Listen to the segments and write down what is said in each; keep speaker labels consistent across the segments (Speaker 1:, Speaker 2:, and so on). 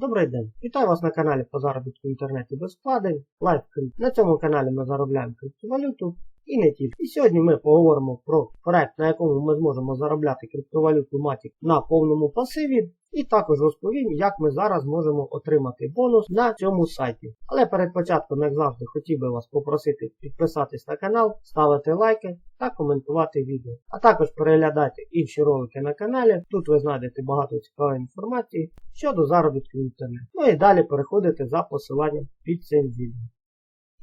Speaker 1: Добрий день! Вітаю вас на каналі по заробітку в інтернеті без вкладень LiveCrypt. На цьому каналі ми заробляємо криптовалюту і не тільки. І сьогодні ми поговоримо про проект, на якому ми зможемо заробляти криптовалюту Matic на повному пасиві. І також розповім, як ми зараз можемо отримати бонус на цьому сайті. Але перед початком, як завжди, хотів би вас попросити підписатись на канал, ставити лайки та коментувати відео. А також переглядайте інші ролики на каналі. Тут ви знайдете багато цікавої інформації щодо заробітку в інтернеті. Ну і далі переходите за посиланням під цим відео.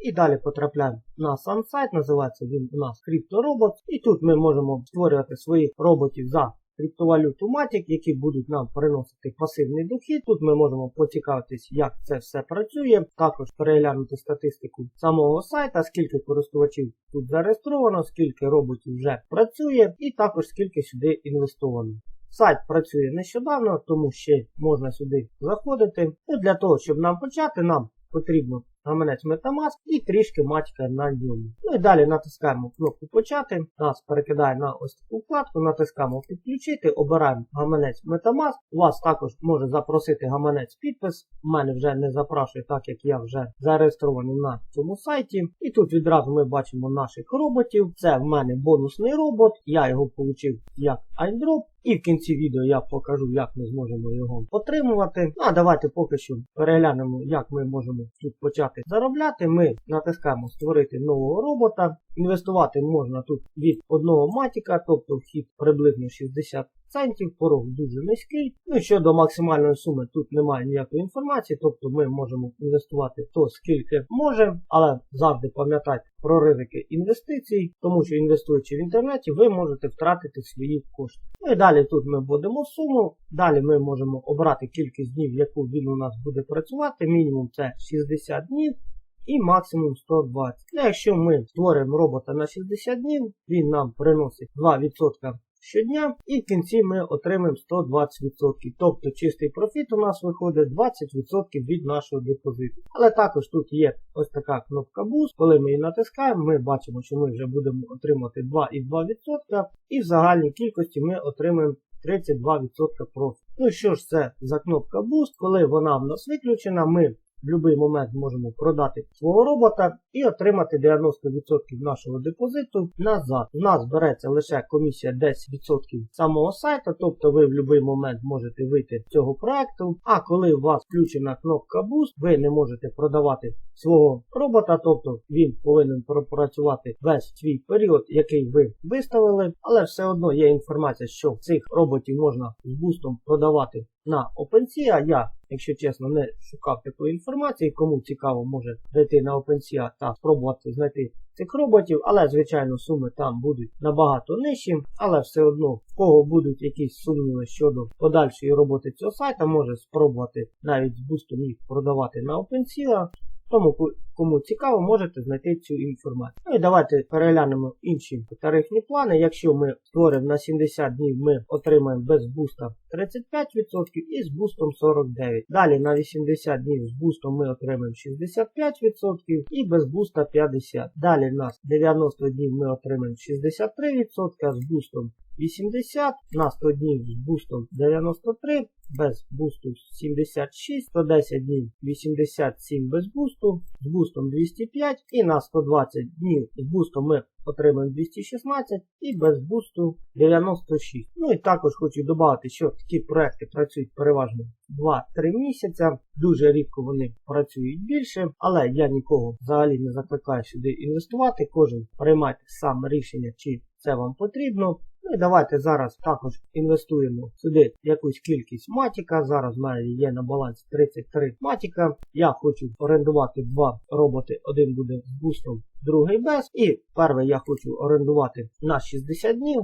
Speaker 1: І далі потрапляємо на сам сайт, називається він у нас CryptoRobot. І тут ми можемо створювати своїх роботів за криптовалюту Matic, які будуть нам приносити пасивний дохід. Тут ми можемо поцікавитись, як це все працює. Також переглянути статистику самого сайта, скільки користувачів тут зареєстровано, скільки роботів вже працює, і також скільки сюди інвестовано. Сайт працює нещодавно, тому ще можна сюди заходити. І для того, щоб нам почати, нам потрібно гаманець Metamask і трішки матька на ньому. Ну і далі натискаємо кнопку Почати. Нас перекидає на ось таку вкладку, натискаємо Підключити, обираємо гаманець Metamask. У Вас також може запросити гаманець підпис. У мене вже не запрошує, так як я вже зареєстрований на цьому сайті. І тут відразу ми бачимо наших роботів. Це в мене бонусний робот. Я його отримав як iDrop. І в кінці відео я покажу, як ми зможемо його отримувати. Ну а давайте поки що переглянемо, як ми можемо тут почати заробляти. Ми натискаємо Створити нового робота. Інвестувати можна тут від одного матіка, тобто вхід приблизно 60 центів, порог дуже низький. Ну щодо максимальної суми, тут немає ніякої інформації, тобто ми можемо інвестувати то скільки можемо, але завжди пам'ятайте про ризики інвестицій, тому що інвестуючи в інтернеті, ви можете втратити свої кошти. Ну і далі тут ми вводимо суму. Далі ми можемо обрати кількість днів, яку він у нас буде працювати. Мінімум це 60 днів. І максимум 120. Ну, якщо ми створюємо робота на 60 днів, він нам приносить 2% щодня, і в кінці ми отримаємо 120%. Тобто чистий профіт у нас виходить 20% від нашого депозиту. Але також тут є ось така кнопка Boost. Коли ми її натискаємо, ми бачимо, що ми вже будемо отримати 2,2%, і в загальній кількості ми отримаємо 32% профіту. Ну що ж це за кнопка Boost, коли вона в нас виключена, ми в будь-який момент можемо продати свого робота і отримати 90% нашого депозиту назад. У нас береться лише комісія 10% самого сайту, тобто ви в будь-який момент можете вийти з цього проекту. А коли у вас включена кнопка Boost, ви не можете продавати свого робота, тобто він повинен пропрацювати весь свій період, який ви виставили, але все одно є інформація, що цих роботів можна з бустом продавати на OpenSea. Я, якщо чесно, не шукав такої інформації. Кому цікаво, може зайти на OpenSea та спробувати знайти цих роботів, але, звичайно, суми там будуть набагато нижчі, але все одно, в кого будуть якісь сумніви щодо подальшої роботи цього сайта, може спробувати навіть з бустом їх продавати на OpenSea. Тому, кому цікаво, можете знайти цю інформацію. Ну і давайте переглянемо інші тарифні плани. Якщо ми створимо на 70 днів, ми отримаємо без буста 35% і з бустом 49%. Далі на 80 днів з бустом ми отримаємо 65% і без буста 50%. Далі в нас 90 днів ми отримаємо 63%, з бустом 80, на 100 днів з бустом 93, без бусту 76, 110 днів 87 без бусту, з бустом 205 і на 120 днів з бустом ми отримаємо 216 і без бусту 96. Ну і також хочу додати, що такі проекти працюють переважно 2-3 місяця. Дуже рідко вони працюють більше, але я нікого взагалі не закликаю сюди інвестувати. Кожен приймайте сам рішення, чи це вам потрібно. Ну і давайте зараз також інвестуємо сюди якусь кількість матіка. Зараз в мене є на балансі 33 матіка. Я хочу орендувати два роботи. Один буде з бустом, другий без. І перший я хочу орендувати на 60 днів.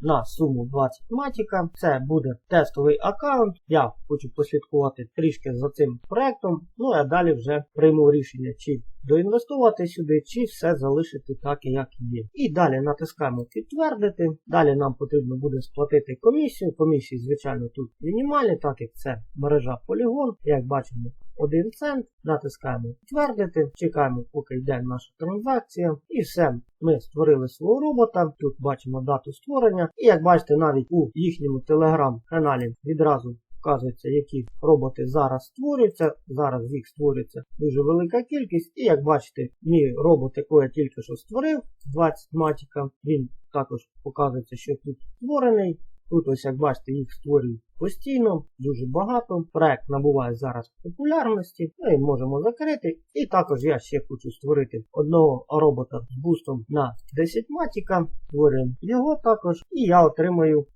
Speaker 1: На суму 20 матіка. Це буде тестовий аккаунт. Я хочу послідкувати трішки за цим проектом. Ну а далі вже прийму рішення, чи доінвестувати сюди, чи все залишити так, як є. І далі натискаємо підтвердити. Далі нам потрібно буде сплатити комісію. Комісії, звичайно, тут мінімальні, так як це мережа полігон. Як бачимо, 1 цент. Натискаємо підтвердити, чекаємо, поки йде наша транзакція. І все. Ми створили свого робота. Тут бачимо дату створення. І як бачите, навіть у їхньому телеграм-каналі відразу вказується, які роботи зараз створюються. Зараз їх створюється дуже велика кількість. І як бачите, мій робот, який я тільки що створив, 20 матіка, він також показується, що тут створений. Тут ось як бачите, їх створюють постійно, дуже багато. Проект набуває зараз популярності. Ми їх можемо закрити. І також я ще хочу створити одного робота з бустом на 10 матіка. Створюємо його також. І я отримаю 80%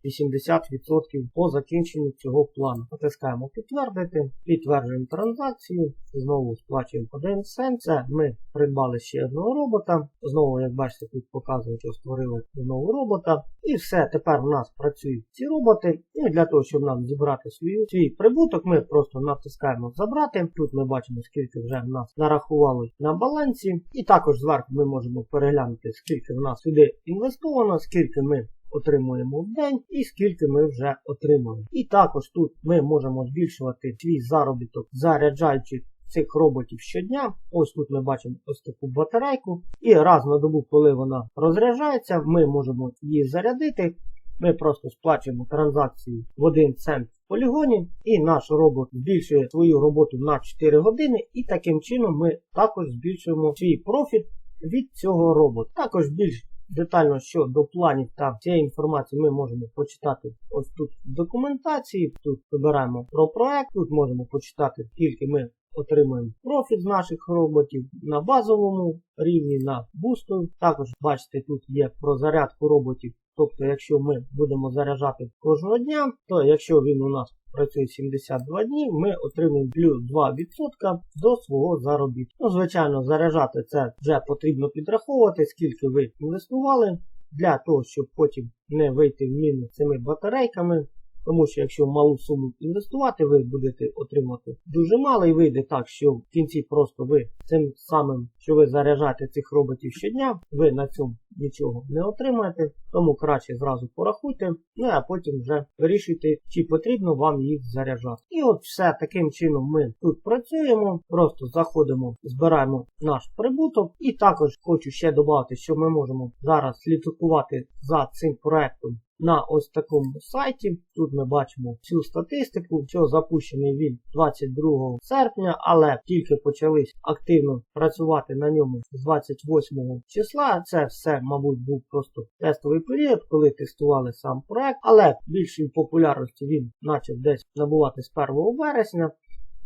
Speaker 1: по закінченню цього плану. Натискаємо підтвердити, підтверджуємо транзакцію. Знову сплачуємо 1 цент. Це ми придбали ще одного робота. Знову, як бачите, тут показує, що створили нового робота. І все, тепер у нас працюють ці роботи. І для того, щоб нам зібрати свій, свій прибуток, ми просто натискаємо забрати. Тут ми бачимо, скільки вже в нас нарахували на балансі. І також зверху ми можемо переглянути, скільки в нас сюди інвестовано, скільки ми отримуємо в день і скільки ми вже отримали. І також тут ми можемо збільшувати свій заробіток, заряджаючи цих роботів щодня. Ось тут ми бачимо ось таку батарейку. І раз на добу, коли вона розряджається, ми можемо її зарядити. Ми просто сплачуємо транзакцію в 1 цент в полігоні, і наш робот збільшує свою роботу на 4 години, і таким чином ми також збільшуємо свій профіт від цього робота. Також більш детально щодо планів та цієї інформації ми можемо почитати ось тут в документації. Тут вибираємо про проект, тут можемо почитати, скільки ми отримуємо профіт з наших роботів на базовому рівні, на бусту. Також бачите, тут є про зарядку роботів. Тобто, якщо ми будемо заряджати кожного дня, то якщо він у нас працює 72 дні, ми отримаємо плюс 2% до свого заробітку. Ну, звичайно, заряджати це вже потрібно підраховувати, скільки ви інвестували, для того, щоб потім не вийти в мінус цими батарейками. Тому що якщо малу суму інвестувати, ви будете отримати дуже мало і вийде так, що в кінці просто ви цим самим, що ви заряджаєте цих роботів щодня, ви на цьому нічого не отримаєте. Тому краще зразу порахуйте, ну а потім вже вирішуйте, чи потрібно вам їх заряджати. І от все таким чином ми тут працюємо, просто заходимо, збираємо наш прибуток. І також хочу ще додати, що ми можемо зараз слідкувати за цим проектом на ось такому сайті. Тут ми бачимо всю статистику, що запущений він 22 серпня, але тільки почались активно працювати на ньому з 28 числа. Це все, мабуть, був просто тестовий період, коли тестували сам проект, але більшої популярності він почав десь набувати з 1 вересня.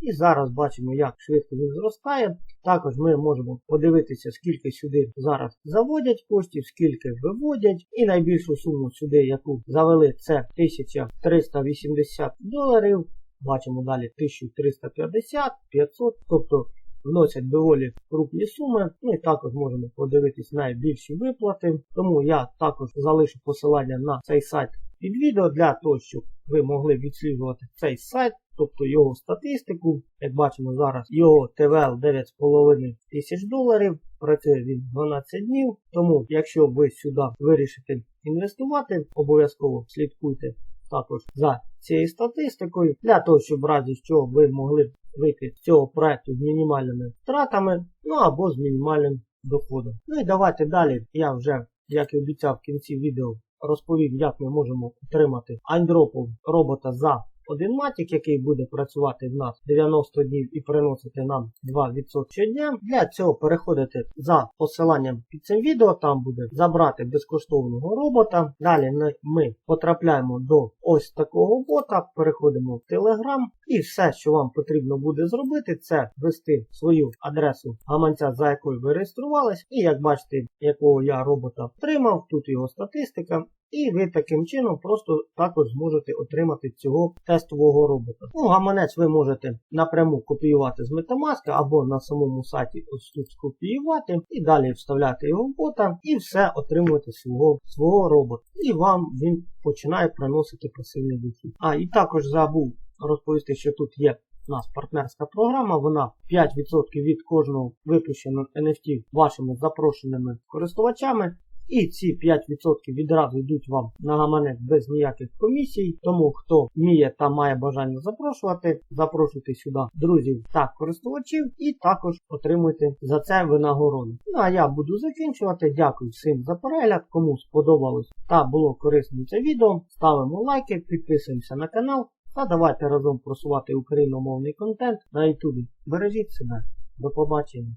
Speaker 1: І зараз бачимо, як швидко він зростає. Також ми можемо подивитися, скільки сюди зараз заводять коштів, скільки виводять. І найбільшу суму сюди, яку завели, це 1380 доларів. Бачимо далі 1350, 500, тобто вносять доволі крупні суми. Ну і також можемо подивитись найбільші виплати. Тому я також залишу посилання на цей сайт під відео для того, щоб ви могли відслідувати цей сайт, тобто його статистику. Як бачимо зараз, його ТВЛ 9,5 тисяч доларів. Працює він 12 днів. Тому, якщо ви сюди вирішите інвестувати, обов'язково слідкуйте також за цією статистикою, для того, щоб в разі чого ви могли вийти з цього проекту з мінімальними втратами, ну або з мінімальним доходом. Ну і давайте далі. Я вже, як і обіцяв в кінці відео, розповів, як ми можемо отримати андропу робота за один матік, який буде працювати в нас 90 днів і приносити нам 2% щодня. Для цього переходите за посиланням під цим відео, там буде забрати безкоштовного робота. Далі ми потрапляємо до ось такого бота, переходимо в Telegram. І все, що вам потрібно буде зробити, це ввести свою адресу гаманця, за якою ви реєструвались. І як бачите, якого я робота отримав, тут його статистика. І ви таким чином просто також зможете отримати цього тестового робота. Ну, гаманець ви можете напряму копіювати з Metamask або на самому сайті ось тут скопіювати і далі вставляти його в бота і все отримувати свого свого робота. І вам він починає приносити пасивний дохід. А і також забув розповісти, що тут є у нас партнерська програма, вона 5% від кожного випущеного NFT вашими запрошеними користувачами. І ці 5% відразу йдуть вам на гаманець без ніяких комісій. Тому хто вміє та має бажання запрошувати, запрошуйте сюди друзів та користувачів і також отримуйте за це винагороду. Ну а я буду закінчувати. Дякую всім за перегляд. Кому сподобалось та було корисним це відео. Ставимо лайки, підписуємося на канал. Та давайте разом просувати україномовний контент на YouTube. Бережіть себе. До побачення.